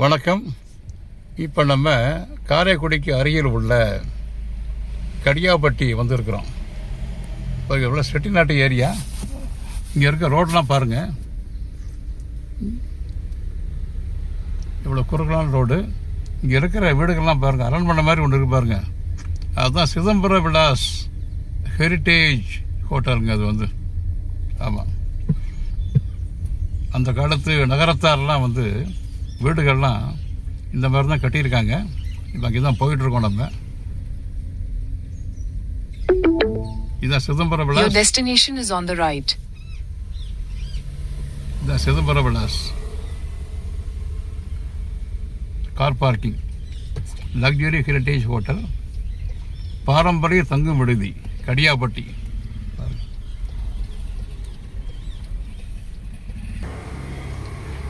வணக்கம். இப்போ நம்ம காரைக்குடிக்கு அருகில் உள்ள கடியாப்பட்டி வந்திருக்கிறோம். இப்போ எவ்வளோ செட்டிநாட்டு ஏரியா? இங்கே இருக்க ரோடெலாம் பாருங்கள் இவ்வளோ குறுகலான ரோடு. இங்கே இருக்கிற வீடுகள்லாம் பாருங்கள் அரண்மனை மாதிரி ஒன்று இருக்கு பாருங்கள் அதுதான் சிதம்பர விலாஸ் ஹெரிட்டேஜ் ஹோட்டலுங்க அது வந்து. ஆமாம் அந்த காலத்து நகரத்தாரெலாம் வந்து வீடுகள்லாம் இந்த மாதிரி தான் கட்டியிருக்காங்க. இப்போ அங்கே தான் போயிட்டுருக்கோம் நம்ம. இதான் சிதம்பர Your Vilas destination is on the right. இதான் Chidambara Vilas car parking luxury heritage hotel பாரம்பரிய தங்கும் விடுதி கடியாப்பட்டி.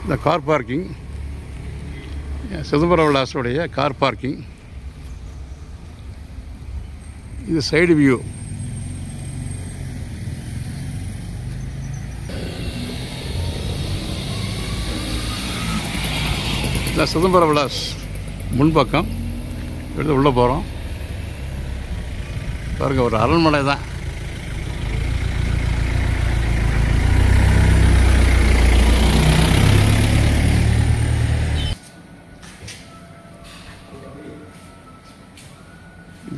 இந்த கார் பார்க்கிங் சிதம்பர விலாஸுடைய கார் பார்க்கிங் இது சைடு வியூ இந்த சிதம்பர விலாஸ் முன்பக்கம் எடுத்து உள்ளே போகிறோம் பாருங்கள் ஒரு அரண்மனை தான்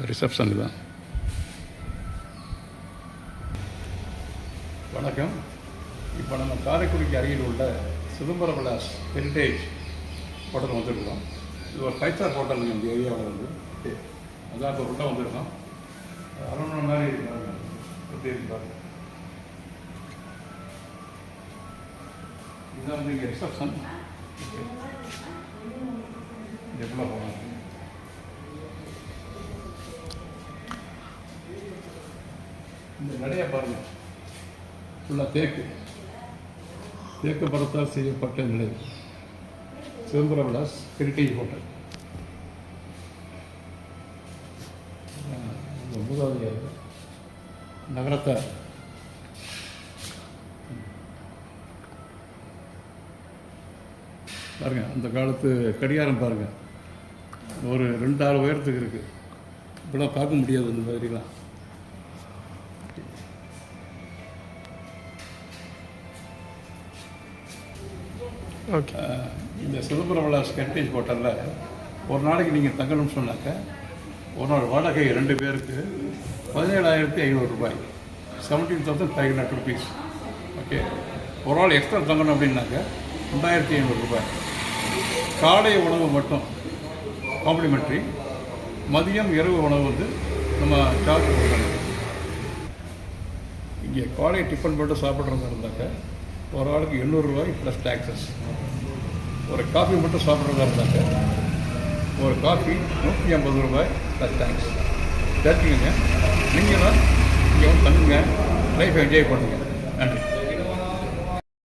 இந்த ரிசப்ஷன் தான். வணக்கம். இப்போ நம்ம காரைக்குடிக்கு அருகில் உள்ள சிதம்பர விலாஸ் ஹெரிட்டேஜ் ஹோட்டல் வந்துருக்கோம் இது ஒரு ஃபைவ் ஸ்டார் ஹோட்டல் இந்த ஏரியாவில் வந்து. அதான் இப்போ உள்ளே வந்திருக்கோம். அரண்மனை மாதிரி இருக்காங்க. எப்படி இருக்காங்க இதுதான் வந்து இங்கே ரிசப்ஷன் எவ்வளோ போகலாம் நிறைய பாருங்கள் பாருங்க. ஃபுல்லாக தேக்கு. தேக்கு மரத்தால் செய்யப்பட்ட நிலை. சிதம்பர விலாஸ் ஹெரிட்டேஜ் ஹோட்டல் இந்த நகரத்தை. பாருங்க அந்த காலத்து கடிகாரம் பாருங்க. ஒரு ரெண்டாயிரம் உயரத்துக்கு இருக்குது இப்படிலாம் பார்க்க முடியாது இந்த மாதிரிலாம். இந்த சிதம்பரம் விலாஸ் ஹெரிட்டேஜ் ஹோட்டலில் ஒரு நாளைக்கு நீங்கள் தங்கணும்னு சொன்னாக்க ஒரு நாள் வாடகை ரெண்டு பேருக்கு பதினேழாயிரத்தி ஐநூறு ரூபாய். Seventeen thousand five hundred rupees okay. ஒரு நாள் எக்ஸ்ட்ரா தங்கணும் அப்படின்னாக்க ரெண்டாயிரத்தி ஐநூறு ரூபாய். காலை உணவு மட்டும் காம்ப்ளிமெண்ட்ரி மதியம் இரவு உணவு வந்து நம்ம சார்ஜ் கொடுக்கணும் இங்கே காலை டிஃபன் போட்டு சாப்பிட்றதா இருந்தாக்க ஒரு ஆளுக்கு எண்ணூறுரூவாய் ப்ளஸ் டேக்ஸஸ் ஒரு காஃபி மட்டும் சாப்பிட்றதா இருந்தாங்க ஒரு காஃபி நூற்றி ஐம்பது ரூபாய் ப்ளஸ் டேக்ஸ் நீங்கள் தான் இங்கே வந்து தங்குங்க லைஃப் என்ஜாய் பண்ணுங்கள் நன்றி.